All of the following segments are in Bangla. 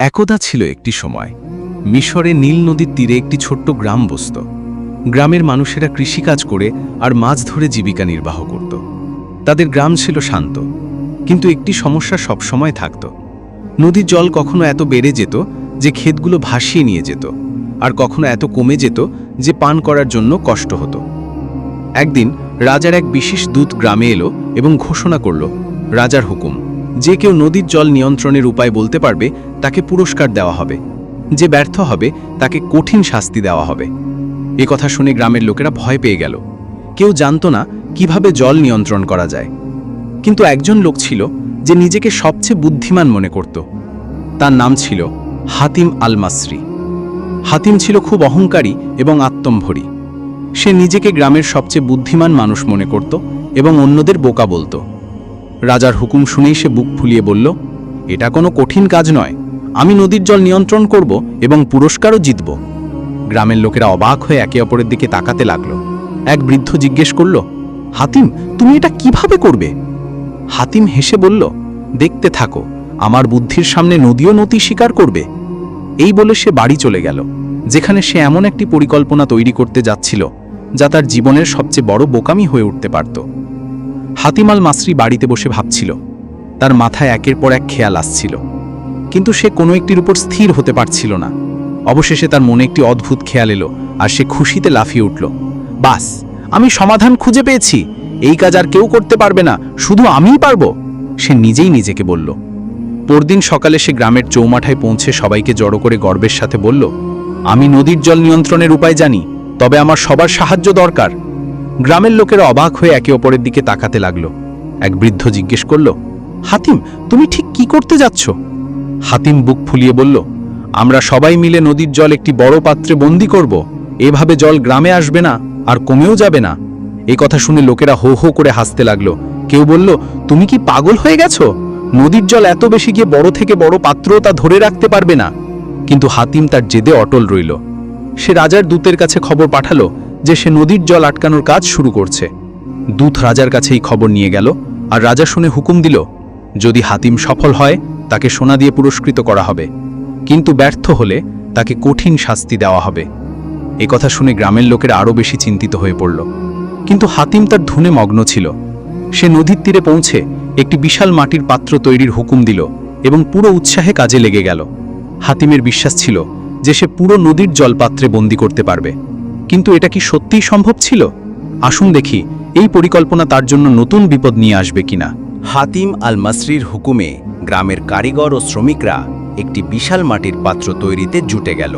একদা ছিল একটি সময়। মিশরে নীল নদীর তীরে একটি ছোট্ট গ্রাম বসত। গ্রামের মানুষেরা কৃষিকাজ করে আর মাছ ধরে জীবিকা নির্বাহ করত। তাদের গ্রাম ছিল শান্ত। কিন্তু একটি সমস্যা সবসময় থাকত। নদীর জল কখনো এত বেড়ে যেত যে ক্ষেতগুলো ভাসিয়ে নিয়ে যেত, আর কখনো এত কমে যেত যে পান করার জন্য কষ্ট হতো। একদিন রাজার এক বিশেষ দূত গ্রামে এলো এবং ঘোষণা করল, রাজার হুকুম। যে কেউ নদীর জল নিয়ন্ত্রণের উপায় বলতে পারবে, তাকে পুরস্কার দেওয়া হবে। যে ব্যর্থ হবে, তাকে কঠিন শাস্তি দেওয়া হবে। এ কথা শুনে গ্রামের লোকেরা ভয় পেয়ে গেল। কেউ জানত না কীভাবে জল নিয়ন্ত্রণ করা যায়। কিন্তু একজন লোক ছিল যে নিজেকে সবচেয়ে বুদ্ধিমান মনে করত। তার নাম ছিল হাতিম আল মাসরি হাতিম ছিল খুব অহংকারী এবং আত্মম্ভরী। সে নিজেকে গ্রামের সবচেয়ে বুদ্ধিমান মানুষ মনে করত এবং অন্যদের বোকা বলতো। রাজার হুকুম শুনেই সে বুক ফুলিয়ে বলল, এটা কোনো কঠিন কাজ নয়। আমি নদীর জল নিয়ন্ত্রণ করব এবং পুরস্কারও জিতব। গ্রামের লোকেরা অবাক হয়ে একে অপরের দিকে তাকাতে লাগল। এক বৃদ্ধ জিজ্ঞেস করল, হাতিম, তুমি এটা কীভাবে করবে? হাতিম হেসে বলল, দেখতে থাকো, আমার বুদ্ধির সামনে নদীও নতি স্বীকার করবে। এই বলে সে বাড়ি চলে গেল, যেখানে সে এমন একটি পরিকল্পনা তৈরি করতে যাচ্ছিল, যা তার জীবনের সবচেয়ে বড় বোকামি হয়ে উঠতে পারত। হাতিমাল মাসরি বাড়িতে বসে ভাবছিল। তার মাথায় একের পর এক খেয়াল আসছিল। কিন্তু সে কোনো একটির উপর স্থির হতে পারছিল না। অবশেষে তার মনে একটি অদ্ভুত খেয়াল এলো আর সে খুশিতে লাফিয়ে উঠল। বাস, আমি সমাধান খুঁজে পেয়েছি। এই কাজ আর কেউ করতে পারবে না, শুধু আমিই পারব। সে নিজেই নিজেকে বলল। পরদিন সকালে সে গ্রামের চৌমাঠায় পৌঁছে সবাইকে জড়ো করে গর্বের সাথে বলল, আমি নদীর জল নিয়ন্ত্রণের উপায় জানি, তবে আমার সবার সাহায্য দরকার। গ্রামের লোকেরা অবাক হয়ে একে অপরের দিকে তাকাতে লাগল। এক বৃদ্ধ জিজ্ঞেস করল, হাতিম, তুমি ঠিক কি করতে যাচ্ছ? হাতিম বুক ফুলিয়ে বলল, আমরা সবাই মিলে নদীর জল একটি বড় পাত্রে বন্দি করব। এভাবে জল গ্রামে আসবে না, আর কমেও যাবে না। এই কথা শুনে লোকেরা হো হো করে হাসতে লাগল। কেউ বলল, তুমি কি পাগল হয়ে গেছো? নদীর জল এত বেশি গিয়ে বড় থেকে বড় পাত্রও তা ধরে রাখতে পারবে না। কিন্তু হাতিম তার জেদে অটল রইল। সে রাজার দূতের কাছে খবর পাঠালো যে সে নদীর জল আটকানোর কাজ শুরু করছে। দূত রাজার কাছে এই খবর নিয়ে গেল আর রাজা শুনে হুকুম দিল, যদি হাতিম সফল হয়, তাকে সোনা দিয়ে পুরস্কৃত করা হবে। কিন্তু ব্যর্থ হলে তাকে কঠিন শাস্তি দেওয়া হবে। এ কথা শুনে গ্রামের লোকেরা আরও বেশি চিন্তিত হয়ে পড়ল। কিন্তু হাতিম তার ধুনে মগ্ন ছিল। সে নদীর তীরে পৌঁছে একটি বিশাল মাটির পাত্র তৈরির হুকুম দিল এবং পুরো উৎসাহে কাজে লেগে গেল। হাতিমের বিশ্বাস ছিল যে সে পুরো নদীর জলপাত্রে বন্দি করতে পারবে। কিন্তু এটা কি সত্যিই সম্ভব ছিল? আসুন দেখি, এই পরিকল্পনা তার জন্য নতুন বিপদ নিয়ে আসবে কিনা। হাতিম আল মাসরির হুকুমে গ্রামের কারিগর ও শ্রমিকরা একটি বিশাল মাটির পাত্র তৈরিতে জুটে গেল।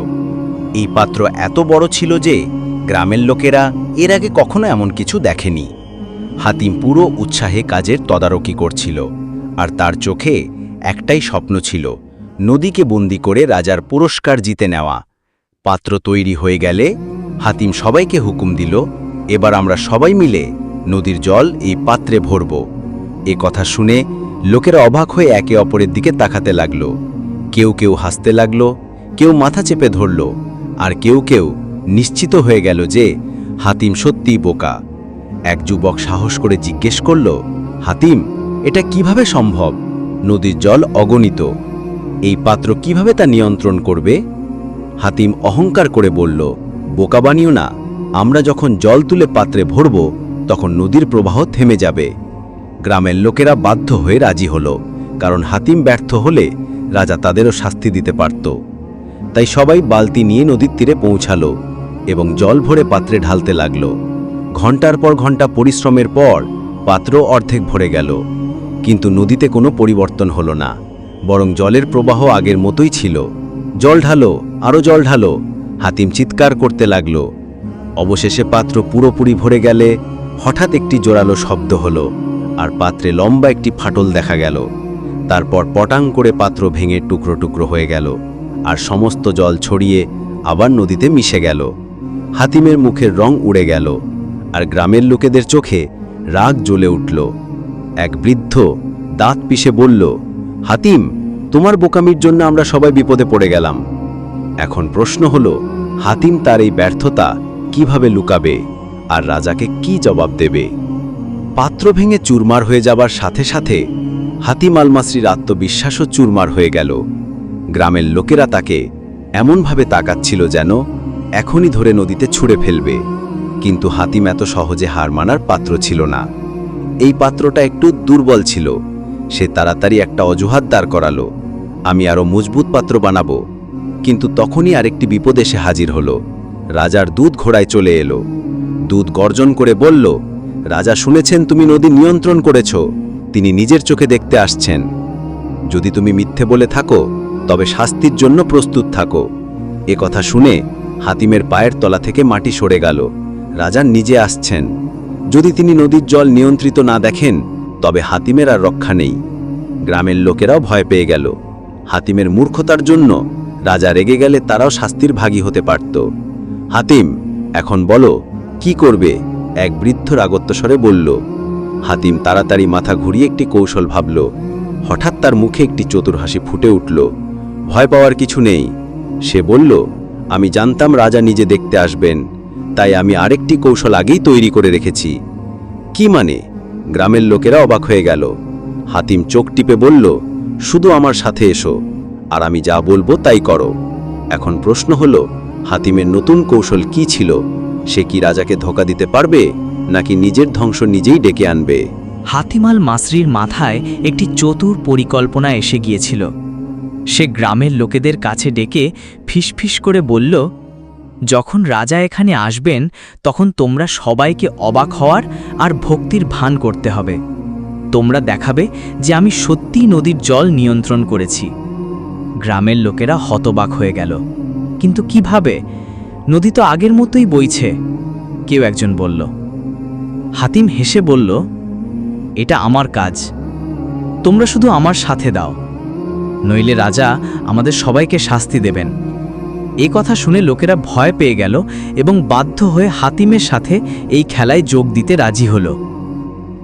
এই পাত্র এত বড় ছিল যে গ্রামের লোকেরা এর আগে কখনো এমন কিছু দেখেনি। হাতিম পুরো উৎসাহে কাজের তদারকি করছিল, আর তার চোখে একটাই স্বপ্ন ছিল, নদীকে বন্দি করে রাজার পুরস্কার জিতে নেওয়া। পাত্র তৈরি হয়ে গেলে হাতিম সবাইকে হুকুম দিল, এবার আমরা সবাই মিলে নদীর জল এই পাত্রে ভরব। এ কথা শুনে লোকেরা অবাক হয়ে একে অপরের দিকে তাকাতে লাগল। কেউ কেউ হাসতে লাগল, কেউ মাথা চেপে ধরল, আর কেউ কেউ নিশ্চিত হয়ে গেল যে হাতিম সত্যিই বোকা। এক যুবক সাহস করে জিজ্ঞেস করল, হাতিম, এটা কীভাবে সম্ভব? নদীর জল অগণিত। এই পাত্র কীভাবে তা নিয়ন্ত্রণ করবে? হাতিম অহংকার করে বলল, বোকা বানিও না, আমরা যখন জল তুলে পাত্রে ভরব, তখন নদীর প্রবাহ থেমে যাবে। গ্রামের লোকেরা বাধ্য হয়ে রাজি হল, কারণ হাতিম ব্যর্থ হলে রাজা তাদেরও শাস্তি দিতে পারত। তাই সবাই বালতি নিয়ে নদীর তীরে পৌঁছালো এবং জল ভরে পাত্রে ঢালতে লাগল। ঘণ্টার পর ঘণ্টা পরিশ্রমের পর পাত্র অর্ধেক ভরে গেল। কিন্তু নদীতে কোনো পরিবর্তন হলো না, বরং জলের প্রবাহ আগের মতোই ছিল। জল ঢালো আরও জল ঢালো। হাতিম চিৎকার করতে লাগল। অবশেষে পাত্র পুরোপুরি ভরে গেলে হঠাৎ একটি জোরালো শব্দ হলো আর পাত্রে লম্বা একটি ফাটল দেখা গেল। তারপর পটাং করে পাত্র ভেঙে টুকরো টুকরো হয়ে গেল আর সমস্ত জল ছড়িয়ে আবার নদীতে মিশে গেল। হাতিমের মুখের রং উড়ে গেল আর গ্রামের লোকেদের চোখে রাগ জ্বলে উঠল। এক বৃদ্ধ দাঁত পিষে বলল, হাতিম, তোমার বোকামির জন্য আমরা সবাই বিপদে পড়ে গেলাম। এখন প্রশ্ন হল, হাতিম তার এই ব্যর্থতা কীভাবে লুকাবে আর রাজাকে কি জবাব দেবে? পাত্র ভেঙে চুরমার হয়ে যাবার সাথে সাথে হাতিম আলমাসরির আত্মবিশ্বাসও চুরমার হয়ে গেল। গ্রামের লোকেরা তাকে এমনভাবে তাকাচ্ছিল যেন এখনই ধরে নদীতে ছুঁড়ে ফেলবে। কিন্তু হাতিম এত সহজে হার মানার পাত্র ছিল না। এই পাত্রটা একটু দুর্বল ছিল। সে তাড়াতাড়ি একটা অজুহাত দাঁড় করালো। আমি আরও মজবুত পাত্র বানাবো। কিন্তু তখনই আরেকটি বিপদ এসে হাজির হল। রাজার দুধ ঘোড়ায় চলে এলো। দুধ গর্জন করে বলল, রাজা শুনেছেন তুমি নদী নিয়ন্ত্রণ করেছ। তিনি নিজের চোখে দেখতে আসছেন। যদি তুমি মিথ্যে বলে থাকো, তবে শাস্তির জন্য প্রস্তুত থাকো। এ কথা শুনে হাতিমের পায়ের তলা থেকে মাটি সরে গেল। রাজা নিজে আসছেন। যদি তিনি নদীর জল নিয়ন্ত্রিত না দেখেন, তবে হাতিমের আর রক্ষা নেই। গ্রামের লোকেরাও ভয় পেয়ে গেল। হাতিমের মূর্খতার জন্য রাজা রেগে গেলে তারাও শাস্তির ভাগী হতে পারত। হাতিম, এখন বলো, কি করবে? এক বৃদ্ধ রাগত্বস্বরে বলল। হাতিম তাড়াতাড়ি মাথা ঘুরিয়ে একটি কৌশল ভাবল। হঠাৎ তার মুখে একটি চতুর হাসি ফুটে উঠল। ভয় পাওয়ার কিছু নেই। সে বলল, আমি জানতাম রাজা নিজে দেখতে আসবেন, তাই আমি আরেকটি কৌশল আগেই তৈরি করে রেখেছি। কি মানে? গ্রামের লোকেরা অবাক হয়ে গেল। হাতিম চোখ টিপে বলল, শুধু আমার সাথে এসো। আর আমি যা বলব তাই করো। এখন প্রশ্ন হলো, হাতিমের নতুন কৌশল কি ছিল? সে কি রাজাকে ধোকা দিতে পারবে, নাকি নিজের ধ্বংস নিজেই ডেকে আনবে? হাতিমাল মাসরির মাথায় একটি চতুর পরিকল্পনা এসে গিয়েছিল। সে গ্রামের লোকেদের কাছে ডেকে ফিসফিস করে বলল, যখন রাজা এখানে আসবেন, তখন তোমরা সবাইকে অবাক হওয়ার আর ভক্তির ভান করতে হবে। তোমরা দেখাবে যে আমি সত্যিই নদীর জল নিয়ন্ত্রণ করেছি। গ্রামের লোকেরা হতবাক হয়ে গেল। কিন্তু কীভাবে? নদী তো আগের মতোই বইছে, কেউ একজন বলল। হাতিম হেসে বলল, এটা আমার কাজ, তোমরা শুধু আমার সাথে দাও। নইলে রাজা আমাদের সবাইকে শাস্তি দেবেন। এ কথা শুনে লোকেরা ভয় পেয়ে গেল এবং বাধ্য হয়ে হাতিমের সাথে এই খেলায় যোগ দিতে রাজি হল।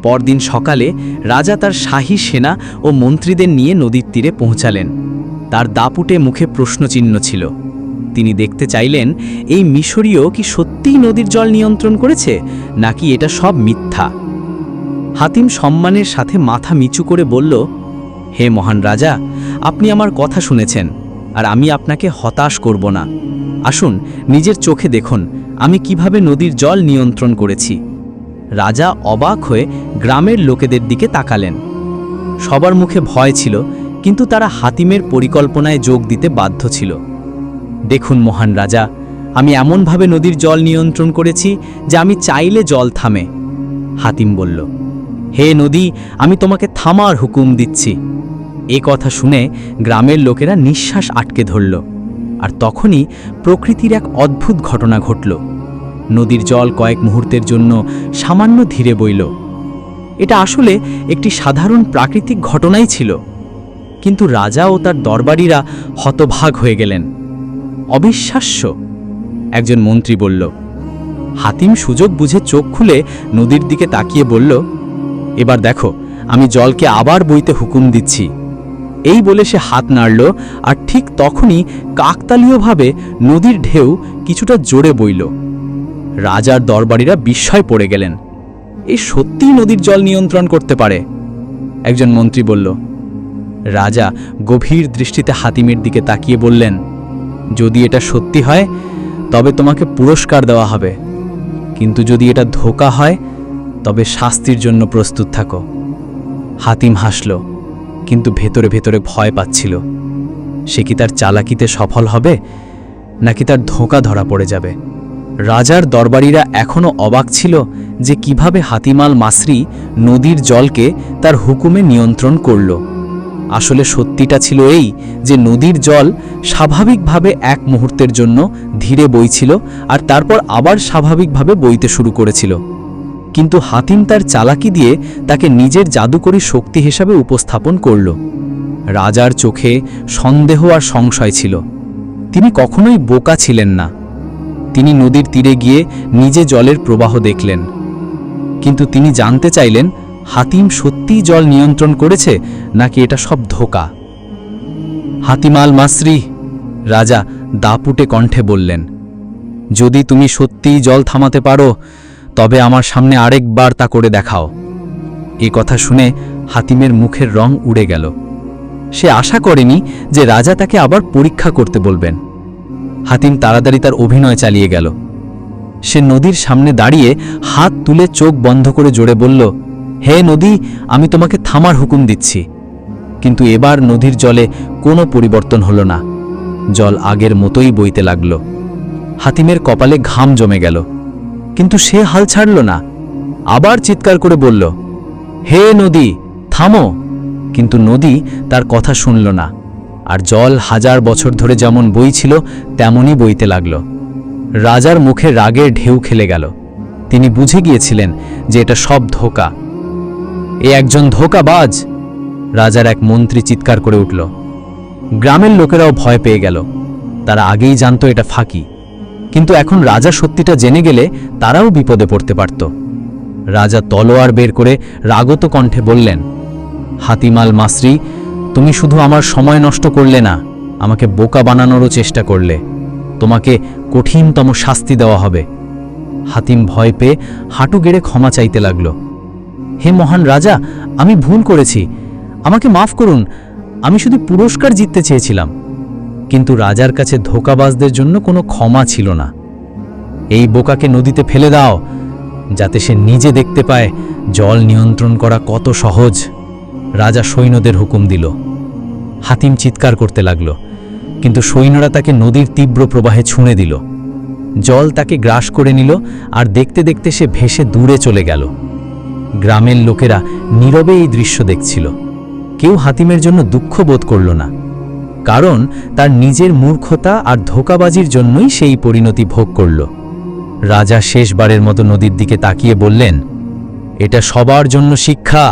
পরদিন সকালে রাজা তার শাহী সেনা ও মন্ত্রীদের নিয়ে নদীর তীরে পৌঁছালেন। তার দাপুটে মুখে প্রশ্নচিহ্ন ছিল। তিনি দেখতে চাইলেন, এই মিশরীয় কি সত্যিই নদীর জল নিয়ন্ত্রণ করেছে, নাকি এটা সব মিথ্যা? হাতিম সম্মানের সাথে মাথা মিচু করে বলল, হে মহান রাজা, আপনি আমার কথা শুনেছেন, আর আমি আপনাকে হতাশ করব না। আসুন, নিজের চোখে দেখুন, আমি কীভাবে নদীর জল নিয়ন্ত্রণ করেছি। রাজা অবাক হয়ে গ্রামের লোকেদের দিকে তাকালেন। সবার মুখে ভয় ছিল কিন্তু তারা হাতিমের পরিকল্পনায় যোগ দিতে বাধ্য ছিল। দেখুন মহান রাজা, আমি এমনভাবে নদীর জল নিয়ন্ত্রণ করেছি যে আমি চাইলে জল থামে, হাতিম বলল। হে নদী, আমি তোমাকে থামার হুকুম দিচ্ছি। এ কথা শুনে গ্রামের লোকেরা নিঃশ্বাস আটকে ধরল, আর তখনই প্রকৃতির এক অদ্ভুত ঘটনা ঘটল। নদীর জল কয়েক মুহূর্তের জন্য সামান্য ধীরে বইল। এটা আসলে একটি সাধারণ প্রাকৃতিক ঘটনাই ছিল। কিন্তু রাজা ও তার দরবারীরা হতভাগ হয়ে গেলেন। অবিশ্বাস্য, একজন মন্ত্রী বলল। হাতিম সুযোগ বুঝে চোখ খুলে নদীর দিকে তাকিয়ে বলল, এবার দেখো, আমি জলকে আবার বইতে হুকুম দিচ্ছি। এই বলে সে হাত নাড়ল আর ঠিক তখনই কাকতালীয়ভাবে নদীর ঢেউ কিছুটা জোরে বইল। রাজার দরবারীরা বিস্ময় পড়ে গেলেন। এই সত্যিই নদীর জল নিয়ন্ত্রণ করতে পারে? একজন মন্ত্রী বলল রাজা গভীর দৃষ্টিতে হাতিমের দিকে তাকিয়ে বললেন, যদি এটা সত্যি হয়, তবে তোমাকে পুরস্কার দেওয়া হবে। কিন্তু যদি এটা ধোকা হয়, তবে শাস্তির জন্য প্রস্তুত থাকো। হাতিম হাসল, কিন্তু ভেতরে ভেতরে ভয় পাচ্ছিল। সে কি তার চালাকিতে সফল হবে, নাকি তার ধোঁকা ধরা পড়ে যাবে? রাজার দরবারীরা এখনও অবাক ছিল যে কীভাবে হাতিমাল মাসরি নদীর জলকে তার হুকুমে নিয়ন্ত্রণ করল। আসলে সত্যিটা ছিল এই যে নদীর জল স্বাভাবিকভাবে এক মুহূর্তের জন্য ধীরে বইছিল আর তারপর আবার স্বাভাবিকভাবে বইতে শুরু করেছিল। কিন্তু হাতিম তার চালাকি দিয়ে তাকে নিজের জাদুকরী শক্তি হিসাবে উপস্থাপন করল। রাজার চোখে সন্দেহ আর সংশয় ছিল। তিনি কখনোই বোকা ছিলেন না। তিনি নদীর তীরে গিয়ে নিজে জলের প্রবাহ দেখলেন। কিন্তু তিনি জানতে চাইলেন হাতিম সত্যিই জল নিয়ন্ত্রণ করেছে নাকি এটা সব ধোকা? হাতিমাল মাসরি রাজা দাপুটে কণ্ঠে বললেন, যদি তুমি সত্যিই জল থামাতে পারো, তবে আমার সামনে আরেকবার তা করে দেখাও। এ কথা শুনে হাতিমের মুখের রং উড়ে গেল। সে আশা করেনি যে রাজা তাকে আবার পরীক্ষা করতে বলবেন। হাতিম তাড়াতাড়ি তার অভিনয় চালিয়ে গেল। সে নদীর সামনে দাঁড়িয়ে হাত তুলে চোখ বন্ধ করে জোরে বলল হে নদী, আমি তোমাকে থামার হুকুম দিচ্ছি। কিন্তু এবার নদীর জলে কোনো পরিবর্তন হলো না। জল আগের মতোই বইতে লাগল। হাতিমের কপালে ঘাম জমে গেল। কিন্তু সে হাল ছাড়ল না। আবার চিৎকার করে বলল, হে নদী, থামো। কিন্তু নদী তার কথা শুনল না। আর জল হাজার বছর ধরে যেমন বইছিল তেমনই বইতে লাগল। রাজার মুখে রাগের ঢেউ খেলে গেল। তিনি বুঝে গিয়েছিলেন যে এটা সব ধোকা। এ একজন ধোকাবাজ। রাজার এক মন্ত্রী চিৎকার করে উঠল। গ্রামের লোকেরাও ভয় পেয়ে গেল। তারা আগেই জানতো এটা ফাঁকি। কিন্তু এখন রাজা সত্যিটা জেনে গেলে তারাও বিপদে পড়তে পারত। রাজা তলোয়ার বের করে রাগত কণ্ঠে বললেন, হাতিমাল মাসরি, তুমি শুধু আমার সময় নষ্ট করলে না, আমাকে বোকা বানানোরও চেষ্টা করলে। তোমাকে কঠিনতম শাস্তি দেওয়া হবে। হাতিম ভয় পেয়ে হাঁটু গেড়ে ক্ষমা চাইতে লাগল। হে মহান রাজা, আমি ভুল করেছি। আমাকে মাফ করুন, আমি শুধু পুরস্কার জিততে চেয়েছিলাম। কিন্তু রাজার কাছে ধোকাবাজদের জন্য কোনো ক্ষমা ছিল না। এই বোকাকে নদীতে ফেলে দাও, যাতে সে নিজে দেখতে পায় জল নিয়ন্ত্রণ করা কত সহজ। রাজা সৈন্যদের হুকুম দিল। হাতিম চিৎকার করতে লাগল, কিন্তু সৈন্যরা তাকে নদীর তীব্র প্রবাহে ছুঁড়ে দিল। জল তাকে গ্রাস করে নিল, আর দেখতে দেখতে সে ভেসে দূরে চলে গেল। গ্রামের লোকেরা নীরবে এই দৃশ্য দেখছিল। কেউ হাতিমের জন্য দুঃখ বোধ করল না, কারণ তার নিজের মূর্খতা আর ধোকাবাজির জন্যই সেই পরিণতি ভোগ করল। রাজা শেষবারের মতো নদীর দিকে তাকিয়ে বললেন, এটা সবার জন্য শিক্ষা।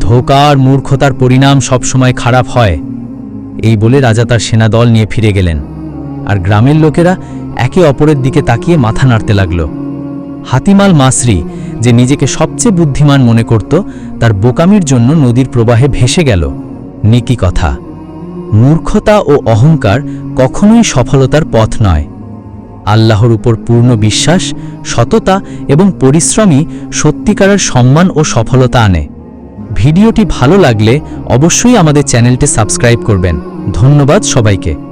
ধোকা আর মূর্খতার পরিণাম সবসময় খারাপ হয়। এই বলে রাজা তার সেনাদল নিয়ে ফিরে গেলেন, আর গ্রামের লোকেরা একে অপরের দিকে তাকিয়ে মাথা নাড়তে লাগল। হাতিমাল মাসরি যে নিজেকে সবচেয়ে বুদ্ধিমান মনে করত, তার বোকামির জন্য নদীর প্রবাহে ভেসে গেল। নিকি কথা, মূর্খতা ও অহংকার কখনোই সফলতার পথ নয়। আল্লাহর উপর পূর্ণ বিশ্বাস, সততা এবং পরিশ্রমই সত্যিকারের সম্মান ও সফলতা আনে। ভিডিওটি ভালো লাগলে অবশ্যই আমাদের চ্যানেলটি সাবস্ক্রাইব করবেন। ধন্যবাদ সবাইকে।